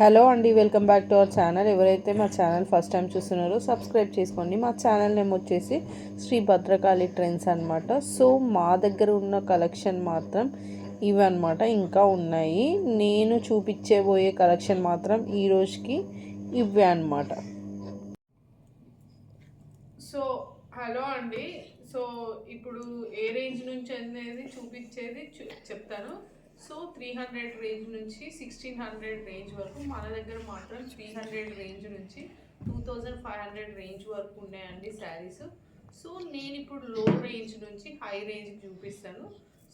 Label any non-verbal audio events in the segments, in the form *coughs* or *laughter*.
Hello అండి welcome back to our channel. ఎవరైతే మా ఛానల్ ఫస్ట్ టైం చూస్తున్నారో సబ్స్క్రైబ్ చేసుకోండి. మా ఛానల్ నేమ్ వచ్చేసి శ్రీ భద్రకాళి ట్రెండ్స్ అనమాట సో మా దగ్గర ఉన్న కలెక్షన్ మాత్రం ఇవి అనమాట ఇంకా ఉన్నాయి. నేను చూపించబోయే కలెక్షన్ మాత్రం ఈ రోజుకి ఇవే అనమాట సో హలో అండి. సో ఇప్పుడు ఏ రేంజ్ నుంచి అనేది చూపించేది చెప్తాను. సో త్రీ హండ్రెడ్ రేంజ్ నుంచి సిక్స్టీన్ హండ్రెడ్ రేంజ్ వరకు మన దగ్గర మాత్రం త్రీ హండ్రెడ్ రేంజ్ నుంచి two thousand five hundred range వరకు ఉన్నాయండి శారీస్. సో నేను ఇప్పుడు లో రేంజ్ నుంచి హై రేంజ్ చూపిస్తాను.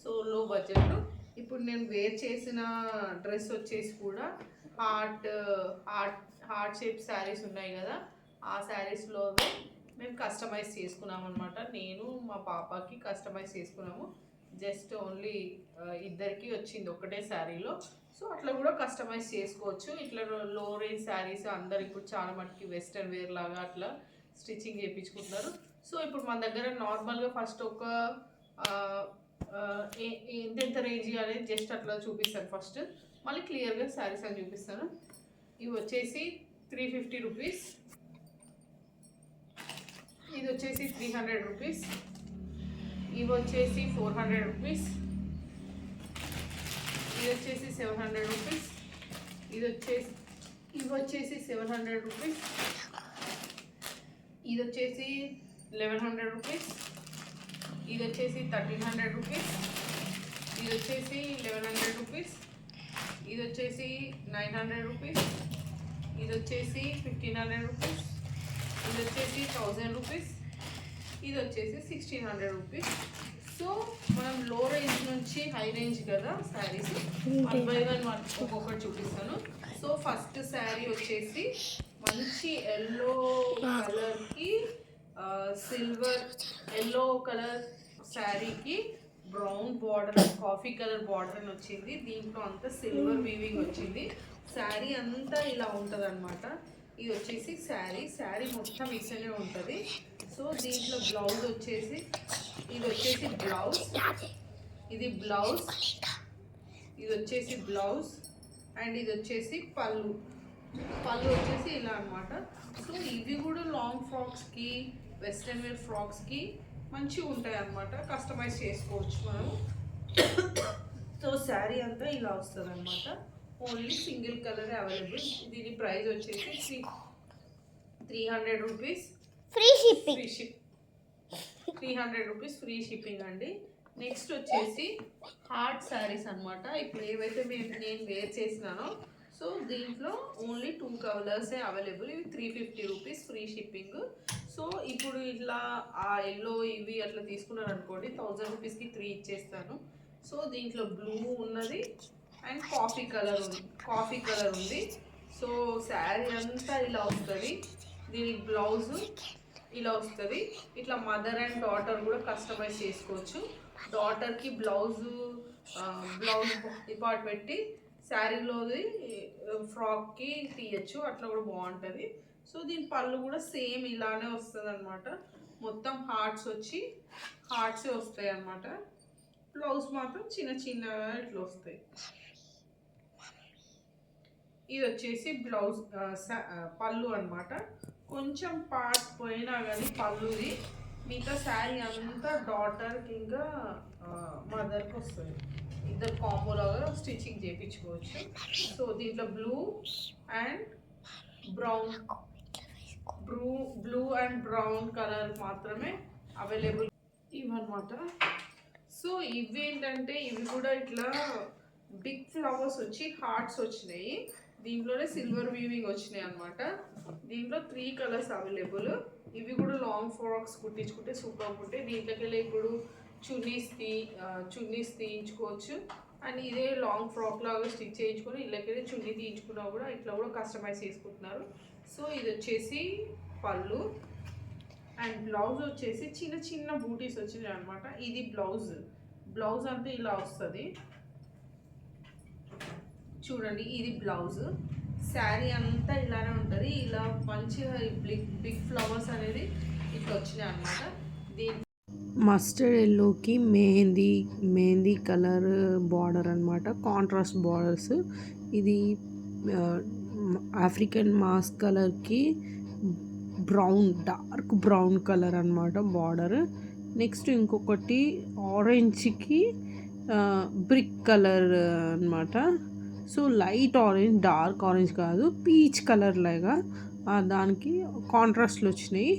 సో లో. బడ్జెట్లో ఇప్పుడు నేను వేర్ చేసిన డ్రెస్ వచ్చేసి కూడా heart heart heart shape saris ఉన్నాయి కదా. ఆ శారీస్లో మేము కస్టమైజ్ చేసుకున్నాం అనమాట నేను మా పాపకి కస్టమైజ్ చేసుకున్నాము. జస్ట్ ఓన్లీ ఇద్దరికి వచ్చింది ఒకటే శారీలో. సో అట్లా కూడా కస్టమైజ్ చేసుకోవచ్చు. ఇట్లా లో రేంజ్ శారీస్ అందరు ఇప్పుడు చాలా మటుకి వెస్ట్రన్ వేర్ లాగా అట్లా స్టిచ్చింగ్ చేయించుకుంటున్నారు సో ఇప్పుడు మన దగ్గర నార్మల్గా ఫస్ట్ ఒక ఏ- ఎంతెంత రేంజ్ అనేది జస్ట్ అట్లా చూపిస్తాను ఫస్ట్. మళ్ళీ క్లియర్గా శారీస్ అని చూపిస్తాను. ఇవి వచ్చేసి త్రీ ఫిఫ్టీ రూపీస్. ఇది వచ్చేసి త్రీ హండ్రెడ్ రూపీస్. ఇవి వచ్చేసి ఫోర్ హండ్రెడ్ రూపీస్. ఇది వచ్చేసి సెవెన్ హండ్రెడ్ రూపీస్. ఇది వచ్చేసి ఇవి వచ్చేసి సెవెన్ హండ్రెడ్ రూపీస్. ఇది వచ్చేసి లెవెన్ హండ్రెడ్ రూపీస్. ఇది వచ్చేసి థర్టీన్ హండ్రెడ్ రూపీస్. ఇది వచ్చేసి లెవెన్ హండ్రెడ్ రూపీస్. ఇది వచ్చేసి నైన్ హండ్రెడ్ రూపీస్. ఇది వచ్చేసి ఫిఫ్టీన్ హండ్రెడ్ రూపీస్. ఇది వచ్చేసి థౌజండ్ రూపీస్. ఇది వచ్చేసి సిక్స్టీన్ హండ్రెడ్ రూపీస్ సో మనం లో రేంజ్ నుంచి హై రేంజ్ కదా saris one by one one ఒక్కొక్కటి చూపిస్తాను. సో ఫస్ట్ శారీ వచ్చేసి మంచి ఎల్లో కలర్కి సిల్వర్ ఎల్లో కలర్ శారీకి brown border coffee colour border అని వచ్చింది. దీంట్లో అంతా సిల్వర్ వీవింగ్ వచ్చింది. శారీ అంతా ఇలా ఉంటుంది అనమాట ఇది వచ్చేసి శారీ. శారీ మొత్తం ఇసనే ఉంటుంది. సో దీంట్లో బ్లౌజ్ వచ్చేసి ఇది వచ్చేసి బ్లౌజ్. ఇది బ్లౌజ్. ఇది వచ్చేసి బ్లౌజ్. అండ్ ఇది వచ్చేసి పళ్ళు. పళ్ళు వచ్చేసి ఇలా అనమాట సో ఇవి కూడా లాంగ్ ఫ్రాక్స్కి వెస్ట్రన్ వేర్ ఫ్రాక్స్కి మంచిగా ఉంటాయి అనమాట కస్టమైజ్ చేసుకోవచ్చు మనం. *coughs* సో శారీ అంతా ఇలా వస్తుంది అనమాట ఓన్లీ సింగిల్ కలర్ అవైలబుల్. దీని ప్రైస్ వచ్చేసి three hundred rupees. Free shipping free ship three hundred rupees free shipping అండి. నెక్స్ట్ వచ్చేసి హార్ట్ శారీస్ అన్నమాట. ఇప్పుడు ఏవైతే మేము నేను వేర్ చేసినానో సో దీంట్లో ఓన్లీ టూ కలర్సే అవైలబుల్. ఇవి three fifty rupees free shipping. So ఇప్పుడు ఇట్లా ఆ ఎల్లో ఇవి అట్లా తీసుకున్నారు అనుకోండి థౌజండ్ రూపీస్కి త్రీ ఇచ్చేస్తాను. సో దీంట్లో బ్లూ ఉన్నది అండ్ కాఫీ కలర్ ఉంది. కాఫీ కలర్ ఉంది. సో శారీ అంతా ఇలా వస్తుంది. దీనికి బ్లౌజ్ ఇలా వస్తుంది. ఇట్లా మదర్ అండ్ డాటర్ కూడా కస్టమైజ్ చేసుకోవచ్చు. డాటర్కి బ్లౌజ్ బ్లౌజ్ పార్ట్ పెట్టి శారీలోది ఫ్రాక్కి తీయచ్చు. అట్లా కూడా బాగుంటుంది. సో దీని పళ్ళు కూడా సేమ్ ఇలానే వస్తుంది అనమాట మొత్తం హార్ట్స్ వచ్చి హార్ట్సే వస్తాయి అన్నమాట బ్లౌజ్ మాత్రం చిన్న చిన్న ఇట్లా వస్తాయి. ఇది వచ్చేసి బ్లౌజ్ పళ్ళు అన్నమాట. కొంచెం పార్ట్ పోయినా కానీ పళ్ళుది. మిగతా శారీ అంతా డాటర్కి ఇంకా మదర్కి వస్తుంది. ఇద్దరు కాంబోలాగా స్టిచ్చింగ్ చేయించుకోవచ్చు సో దీంట్లో blue and brown blue blue and brown colour మాత్రమే అవైలబుల్ ఇవన్నమాట. సో ఇవి ఏంటంటే ఇవి కూడా ఇట్లా బిగ్ ఫ్లవర్స్ వచ్చి హార్ట్స్ వచ్చినాయి. దీంట్లోనే సిల్వర్ వీవింగ్ వచ్చినాయి అనమాట దీంట్లో త్రీ కలర్స్ అవైలబుల్ ఇవి కూడా లాంగ్ ఫ్రాక్స్ కుట్టించుకుంటే సూపర్ ఉంటాయి దీంట్లోకి వెళ్ళి ఇప్పుడు చున్నీస్ తీ చున్నీస్ తీయించుకోవచ్చు. అండ్ ఇదే లాంగ్ ఫ్రాక్ లాగా స్టిచ్ చేయించుకొని ఇళ్ళకెళ్ళి చున్నీ తీయించుకున్నా కూడా ఇట్లా కూడా కస్టమైజ్ చేసుకుంటున్నారు. సో ఇది వచ్చేసి పళ్ళు. అండ్ బ్లౌజ్ వచ్చేసి చిన్న చిన్న బూటీస్ వచ్చినాయి అనమాట ఇది బ్లౌజ్ బ్లౌజ్ అంతా ఇలా వస్తుంది. చూడండి ఇది బ్లౌజ్. శారీ అంతా ఇలానే ఉంటుంది. ఇలా మంచిగా బిగ్ బిగ్ ఫ్లవర్స్ అనేది ఇట్లా వచ్చినాయి అనమాట దీని మస్టర్డ్ ఎల్లోకి మెహందీ మెహందీ కలర్ బార్డర్ అనమాట కాంట్రాస్ట్ బార్డర్స్ ఇది ఆఫ్రికన్ మాస్క్ కలర్కి బ్రౌన్ డార్క్ బ్రౌన్ కలర్ అనమాట బార్డర్ నెక్స్ట్ ఇంకొకటి ఆరెంజ్కి బ్రిక్ కలర్ అనమాట so light orange dark orange కాదు పీచ్ కలర్ లాగా దానికి కాంట్రాస్ట్లు వచ్చినాయి.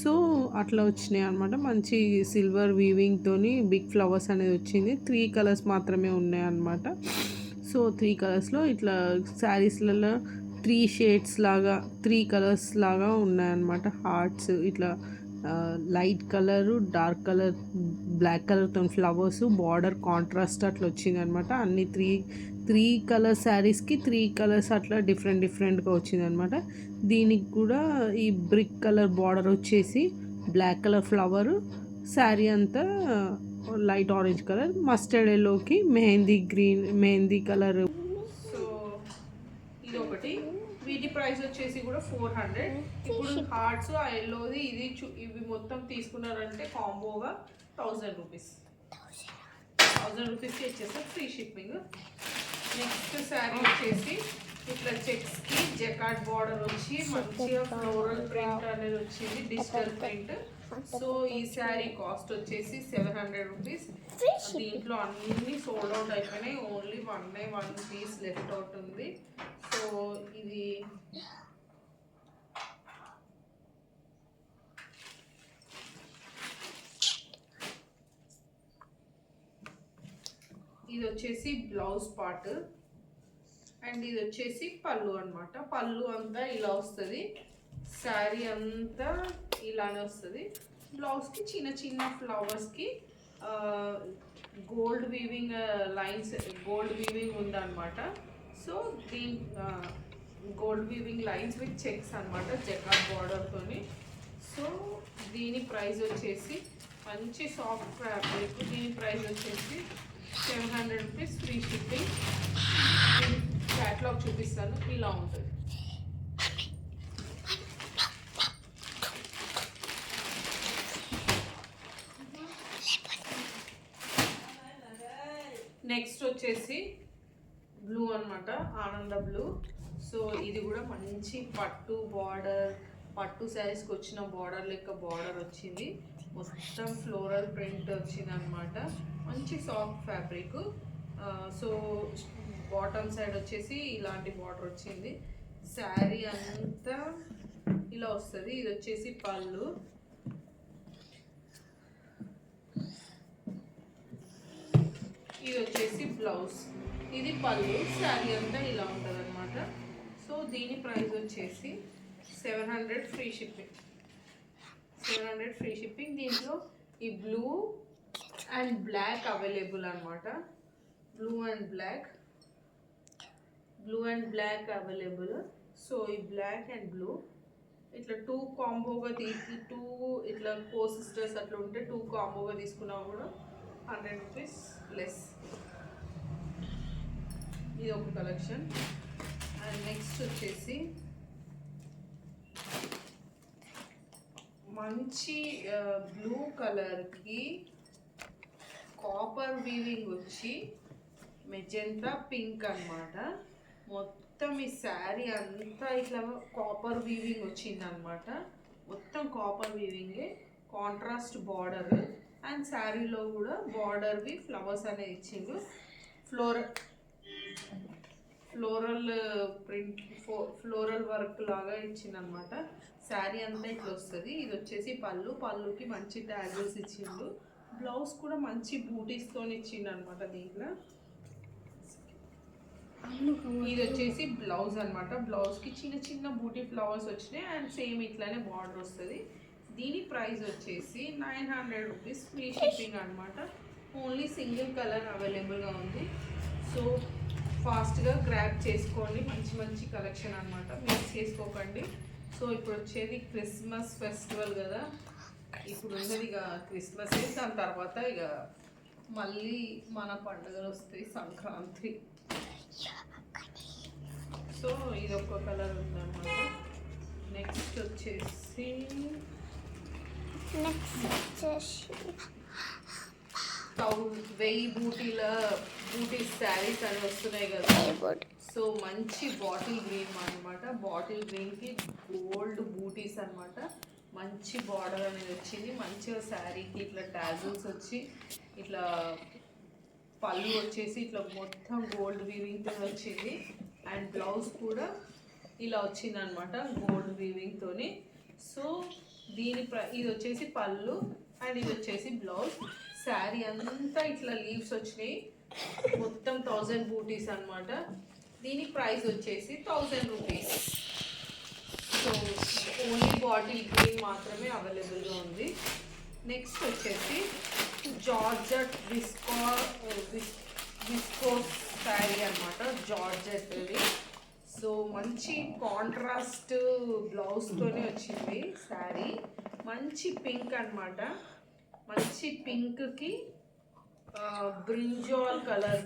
సో అట్లా వచ్చినాయి అనమాట మంచి సిల్వర్ వీవింగ్తోని బిగ్ ఫ్లవర్స్ అనేది వచ్చింది. త్రీ కలర్స్ మాత్రమే ఉన్నాయి అనమాట సో త్రీ కలర్స్లో ఇట్లా శారీస్లలో త్రీ షేడ్స్ లాగా త్రీ కలర్స్ లాగా ఉన్నాయన్నమాట హార్ట్స్ ఇట్లా light colour dark colour black కలర్తో ఫ్లవర్స్ బార్డర్ కాంట్రాస్ట్ అట్లా వచ్చింది అనమాట అన్ని త్రీ త్రీ కలర్ శారీస్కి త్రీ కలర్స్ అట్లా డిఫరెంట్ డిఫరెంట్గా వచ్చింది అనమాట దీనికి కూడా ఈ బ్రిక్ కలర్ బార్డర్ వచ్చేసి బ్లాక్ కలర్ ఫ్లవరు శారీ అంతా లైట్ ఆరెంజ్ కలర్ మస్టర్డ్ ఎల్లోకి mehndi green mehndi colour. So ఇది ఒకటి వీటి ప్రైస్ వచ్చేసి కూడా ఫోర్ హండ్రెడ్. ఇప్పుడు హార్ట్స్ ఆ ఎల్లోది ఇది ఇవి మొత్తం తీసుకున్నారంటే కాంబోగా థౌజండ్ రూపీస్. థౌజండ్ రూపీస్కి ఇచ్చేస్తారు ఫ్రీ షిప్పింగ్. నెక్స్ట్ శారీ వచ్చేసి ఇట్లా చెక్స్కి జకాట్ బార్డర్ వచ్చి మంచిగా ఫ్లోరల్ ప్రింట్ అనేది వచ్చింది డిజిటల్ ప్రింట్. సో ఈ శారీ కాస్ట్ వచ్చేసి సెవెన్ హండ్రెడ్ రూపీస్. దీంట్లో అన్ని సోల్డ్ అవుట్ అయిపోయినాయి. Only one by one piece left out ఉంది. సో ఇది ఇది వచ్చేసి బ్లౌజ్ పార్ట్. అండ్ ఇది వచ్చేసి పళ్ళు అనమాట పళ్ళు అంతా ఇలా వస్తుంది. శారీ అంతా ఇలానే వస్తుంది. బ్లౌజ్కి చిన్న చిన్న ఫ్లవర్స్కి gold weaving lines gold weaving ఉందన్నమాట. సో దీని gold weaving lines with checks అనమాట జకాట్ బార్డర్తోని సో దీని ప్రైస్ వచ్చేసి మంచి సాఫ్ట్ ఫ్యాబ్రిక్. దీని ప్రైస్ వచ్చేసి seven hundred rupees free shipping catalogue చూపిస్తాను. ఇలా ఉంటుంది. నెక్స్ట్ వచ్చేసి బ్లూ అన్నమాట. ఆనంద బ్లూ సో ఇది కూడా మంచి పట్టు బార్డర్ పట్టు శారీస్కి వచ్చిన బార్డర్ లెక్క బార్డర్ వచ్చింది. మొత్తం ఫ్లోరల్ ప్రింట్ వచ్చింది అనమాట మంచి soft fabric so bottom side వచ్చేసి ఇలాంటి బార్డర్ వచ్చింది. శారీ అంతా ఇలా వస్తుంది. ఇది వచ్చేసి పళ్ళు. ఇది వచ్చేసి బ్లౌజ్ ఇది పళ్ళు. శారీ అంతా ఇలా ఉంటుంది అనమాట సో దీని ప్రైస్ వచ్చేసి seven hundred free shipping four hundred free shipping. దీంట్లో ఈ బ్లూ అండ్ బ్లాక్ అవైలబుల్ అనమాట blue and black. Blue and black available. So ఈ బ్లాక్ అండ్ బ్లూ. ఇట్లా టూ కాంబోగా తీసి టూ ఇట్లా కో సిస్టర్స్ అట్లా ఉంటే టూ కాంబోగా తీసుకున్నా కూడా? Hundred rupees less. ఇది ఒక కలెక్షన్. అండ్ నెక్స్ట్ వచ్చేసి మంచి బ్లూ కలర్కి కాపర్ వీవింగ్ వచ్చి మెజెంటా పింక్ అన్నమాట. మొత్తం ఈ శారీ అంతా ఇట్లా కాపర్ వీవింగ్ వచ్చింది అనమాట మొత్తం కాపర్ వీవింగే కాంట్రాస్ట్ బార్డర్. అండ్ శారీలో కూడా బార్డర్వి ఫ్లవర్స్ అనేది ఇచ్చిండు floral floral print floral work లాగా ఇచ్చిందనమాట శారీ అంతా ఇట్లా వస్తుంది. ఇది వచ్చేసి పళ్ళు. పళ్ళుకి మంచి ట్యాగిల్స్ ఇచ్చిండు. బ్లౌజ్ కూడా మంచి బూటీస్తో ఇచ్చిండు అనమాట దీంట్లో. ఇది వచ్చేసి బ్లౌజ్ అనమాట బ్లౌజ్కి చిన్న చిన్న బూటీ ఫ్లవర్స్ వచ్చినాయి. అండ్ సేమ్ ఇట్లానే బార్డర్ వస్తుంది. దీని ప్రైస్ వచ్చేసి nine hundred rupees. Free shipping అనమాట ఓన్లీ సింగిల్ కలర్ అవైలబుల్గా ఉంది. సో ఫాస్ట్గా గ్రాప్ చేసుకోండి. మంచి మంచి కలెక్షన్ అనమాట మిస్ చేసుకోకండి. సో ఇప్పుడు వచ్చేది క్రిస్మస్ ఫెస్టివల్ కదా. ఇప్పుడు ఉన్నది ఇక క్రిస్మస్ దాని తర్వాత ఇక మళ్ళీ మన పండుగలు వస్తాయి సంక్రాంతి. సో ఇది ఒక కలర్ ఉందన్నమాట. నెక్స్ట్ వచ్చేసి నెక్స్ట్ వచ్చేసి వెయ్యి బూటీల బూటీ శారీస్ అని వస్తున్నాయి కదా. బోర్డ్ సో మంచి బాటిల్ గ్రీన్ అన్నమాట. బాటిల్ గ్రీన్కి గోల్డ్ బూటీస్ అన్నమాట. మంచి బార్డర్ అనేది వచ్చింది. మంచిగా శారీకి ఇట్లా టాజిల్స్ వచ్చి ఇట్లా పళ్ళు వచ్చేసి ఇట్లా మొత్తం గోల్డ్ వీవింగ్తో వచ్చింది. అండ్ బ్లౌజ్ కూడా ఇలా వచ్చింది అనమాట గోల్డ్ వీవింగ్తోని. సో దీని ప్ర ఇది వచ్చేసి పళ్ళు అండ్ ఇది వచ్చేసి బ్లౌజ్. శారీ అంతా ఇట్లా లీవ్స్ వచ్చినాయి. మొత్తం థౌజండ్ బూటీస్ అనమాట దీని ప్రైస్ వచ్చేసి thousand rupees so only bottle green మాత్రమే అవైలబుల్గా ఉంది. నెక్స్ట్ వచ్చేసి జార్జెట్ విస్కో విస్కో శారీ అనమాట జార్జెట్ సో మంచి కాంట్రాస్ట్ బ్లౌజ్తోనే వచ్చింది శారీ. మంచి పింక్ అనమాట మంచి పింక్కి brinjal colour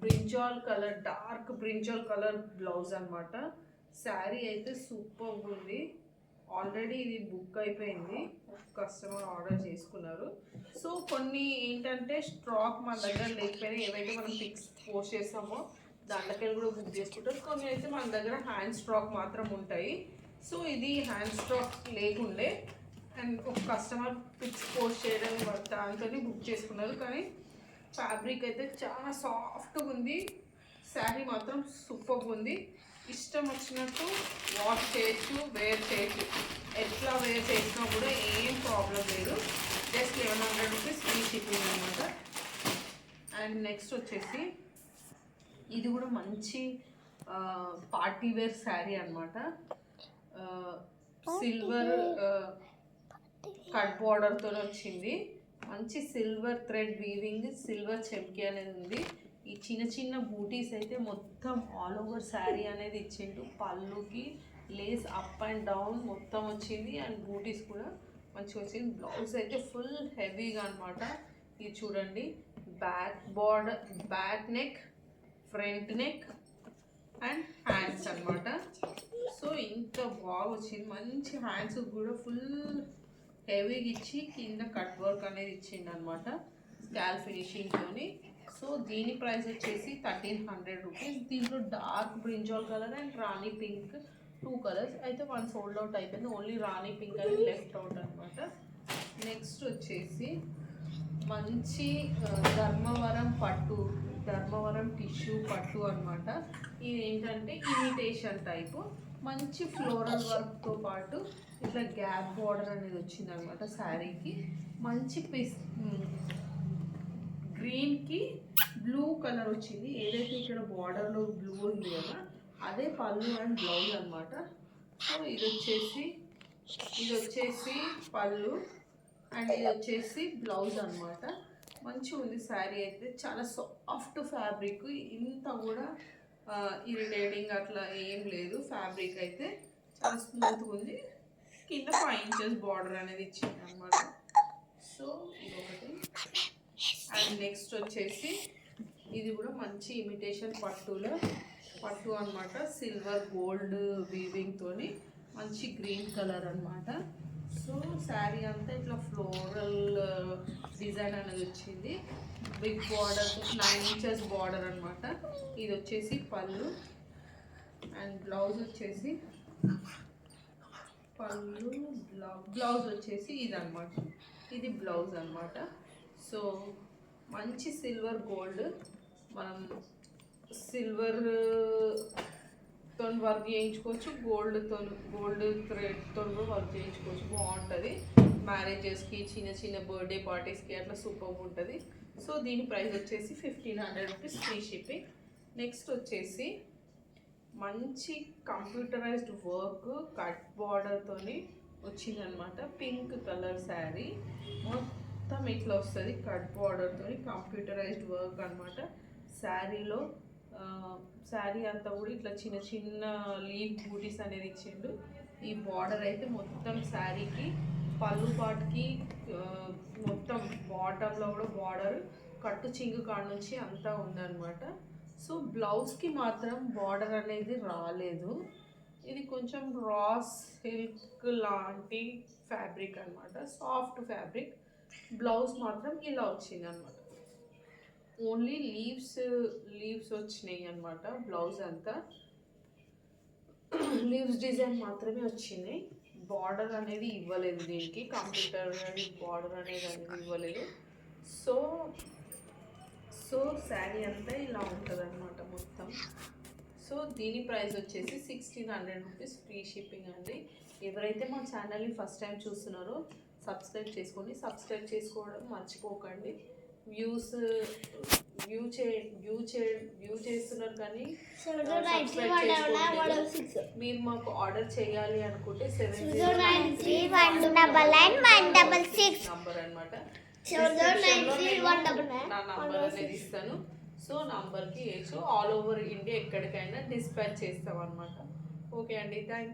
brinjal colour dark brinjal colour blouse అన్నమాట. శారీ అయితే సూపర్ ఉంది. ఆల్రెడీ ఇది బుక్ అయిపోయింది. కస్టమర్ ఆర్డర్ చేసుకున్నారు. సో కొన్ని ఏంటంటే స్టాక్ మన దగ్గర లేకపోయినా ఏవైతే మనం పిక్స్ పోస్ట్ చేస్తామో దాంట్లోకి కూడా బుక్ చేసుకుంటారు. కొన్ని అయితే మన దగ్గర హ్యాండ్ స్టాక్ మాత్రం ఉంటాయి. సో ఇది హ్యాండ్ స్టాక్ లేకుండే అండ్ ఒక కస్టమర్ పిక్స్ పోస్ట్ చేయడం దాంతో బుక్ చేసుకున్నారు. కానీ ఫ్యాబ్రిక్ అయితే చాలా సాఫ్ట్గా ఉంది. శారీ మాత్రం సూపర్ ఉంది. ఇష్టం వచ్చినట్టు వాష్ చేయొచ్చు వేర్ చేయొచ్చు. ఎట్లా వేర్ చేసినా కూడా ఏం ప్రాబ్లం లేదు. Just eleven hundred rupees free shipping అనమాట అండ్ నెక్స్ట్ వచ్చేసి ఇది కూడా మంచి పార్టీ వేర్ శారీ అనమాట సిల్వర్ కట్ బార్డర్తో వచ్చింది. మంచి సిల్వర్ థ్రెడ్ వీవింగ్ సిల్వర్ చెమ్కి అనేది ఉంది. ఈ చిన్న చిన్న బూటీస్ అయితే మొత్తం ఆల్ ఓవర్ శారీ అనేది ఇచ్చిండు. పళ్ళుకి లేస్ అప్ అండ్ డౌన్ మొత్తం వచ్చింది. అండ్ బూటీస్ కూడా మంచిగా వచ్చింది. బ్లౌజ్ అయితే ఫుల్ హెవీగా అనమాట ఇది చూడండి. Back border back neck front neck and hands అన్నమాట. సో ఇంత బాగా వచ్చింది. మంచి హ్యాండ్స్ కూడా ఫుల్ హెవీగా ఇచ్చి కింద కట్ వర్క్ అనేది ఇచ్చిండు అనమాట స్కాల్ ఫినిషింగ్తోని సో దీని ప్రైస్ వచ్చేసి థర్టీన్ హండ్రెడ్ రూపీస్. దీంట్లో dark brinjal colour and Rani pink two colours. అయితే వన్ సోల్డ్ అవుట్ అయిపోయింది. ఓన్లీ రాణి పింక్ అనేది లెఫ్ట్ అవుట్ అనమాట. నెక్స్ట్ వచ్చేసి మంచి ధర్మవరం పట్టు ధర్మవరం టిష్యూ పట్టు అనమాట. ఇది ఏంటంటే ఇమిటేషన్ టైపు. మంచి ఫ్లోరల్ వర్క్తో పాటు ఇట్లా గ్యాప్ బార్డర్ అనేది వచ్చింది అనమాట శారీకి. మంచి పిస్ గ్రీన్కి బ్లూ కలర్ వచ్చింది. ఏదైతే ఇక్కడ బార్డర్లో బ్లూ ఉంది కదా అదే పళ్ళు అండ్ బ్లౌజ్ అనమాట. సో ఇది వచ్చేసి ఇది వచ్చేసి పళ్ళు అండ్ ఇది వచ్చేసి బ్లౌజ్ అనమాట. మంచిగా ఉంది శారీ అయితే. చాలా సాఫ్ట్ ఫ్యాబ్రిక్. ఇంత కూడా ఇరిటేటింగ్ అట్లా ఏం లేదు. ఫ్యాబ్రిక్ అయితే చాలా స్మూత్గా ఉంది. కింద ఫైవ్ ఇంచెస్ బార్డర్ అనేది ఇచ్చింది అనమాట సో ఇది ఒకటి అండ్ నెక్స్ట్ వచ్చేసి ఇది కూడా మంచి ఇమిటేషన్ పట్టులో పట్టు అనమాట సిల్వర్ గోల్డ్ వీవింగ్ తోని మంచి గ్రీన్ కలర్ అనమాట సో శారీ అంతా ఇట్లా ఫ్లోరల్ డిజైన్ uh, అనేది వచ్చింది. Big border nine inches border అనమాట ఇది వచ్చేసి పళ్ళు. అండ్ బ్లౌజ్ వచ్చేసి పళ్ళు బ్లౌజ్ బ్లౌజ్ వచ్చేసి ఇది ఇది బ్లౌజ్ అన్నమాట. సో మంచి సిల్వర్ గోల్డ్. మనం సిల్వర్తో వర్క్ చేయించుకోవచ్చు గోల్డ్తో గోల్డ్ థ్రెడ్తో కూడా వర్క్ చేయించుకోవచ్చు. బాగుంటుంది. మ్యారేజెస్కి చిన్న చిన్న బర్త్డే పార్టీస్కి అట్లా సూపర్ ఉంటుంది. సో దీని ప్రైస్ వచ్చేసి fifteen hundred rupees free shipping. Next వచ్చేసి మంచి కంప్యూటరైజ్డ్ వర్క్ కట్ బార్డర్తోని వచ్చిందనమాట పింక్ కలర్ శారీ మొత్తం ఇట్లా వస్తుంది కట్ బార్డర్తోని కంప్యూటరైజ్డ్ వర్క్ అనమాట శారీలో శారీ అంతా కూడా ఇట్లా చిన్న చిన్న లీవ్ బూటీస్ అనేది ఇచ్చిండు. ఈ బార్డర్ అయితే మొత్తం శారీకి పళ్ళు పాటుకి మొత్తం బాటంలో కూడా బార్డర్ కట్టు చింగు కాడ నుంచి అంతా ఉందన్నమాట. సో బ్లౌజ్కి మాత్రం బార్డర్ అనేది రాలేదు. ఇది కొంచెం రా సిల్క్ లాంటి ఫ్యాబ్రిక్ అనమాట సాఫ్ట్ ఫ్యాబ్రిక్. బ్లౌజ్ మాత్రం ఇలా వచ్చింది అనమాట ఓన్లీ లీవ్స్ లీవ్స్ వచ్చినాయి అనమాట బ్లౌజ్ అంతా. లీవ్స్ డిజైన్ మాత్రమే వచ్చినాయి బార్డర్ అనేది ఇవ్వలేదు దీనికి. కంప్యూటర్ అనేది బార్డర్ అనేది అనేది ఇవ్వలేదు. సో సో శారీ అంతా ఇలా ఉంటుంది అనమాట మొత్తం. సో దీని ప్రైస్ వచ్చేసి sixteen hundred rupees free shipping అండి. ఎవరైతే మా ఛానల్ని ఫస్ట్ టైం చూస్తున్నారో సబ్స్క్రైబ్ చేసుకోండి సబ్స్క్రైబ్ చేసుకోవడం మర్చిపోకండి. వ్యూస్ వ్యూ చే వ్యూ చే వ్యూ చేస్తున్నారు కానీ మీరు మాకు ఆర్డర్ చేయాలి అనుకుంటే సెవెన్ నంబర్ అనమాట నా నంబర్ అనేది ఇస్తాను. సో నంబర్కి వేయచ్చు ఆల్ ఓవర్ ఇండియా ఎక్కడికైనా డిస్పాచ్ చేస్తాం అనమాట ఓకే అండి థ్యాంక్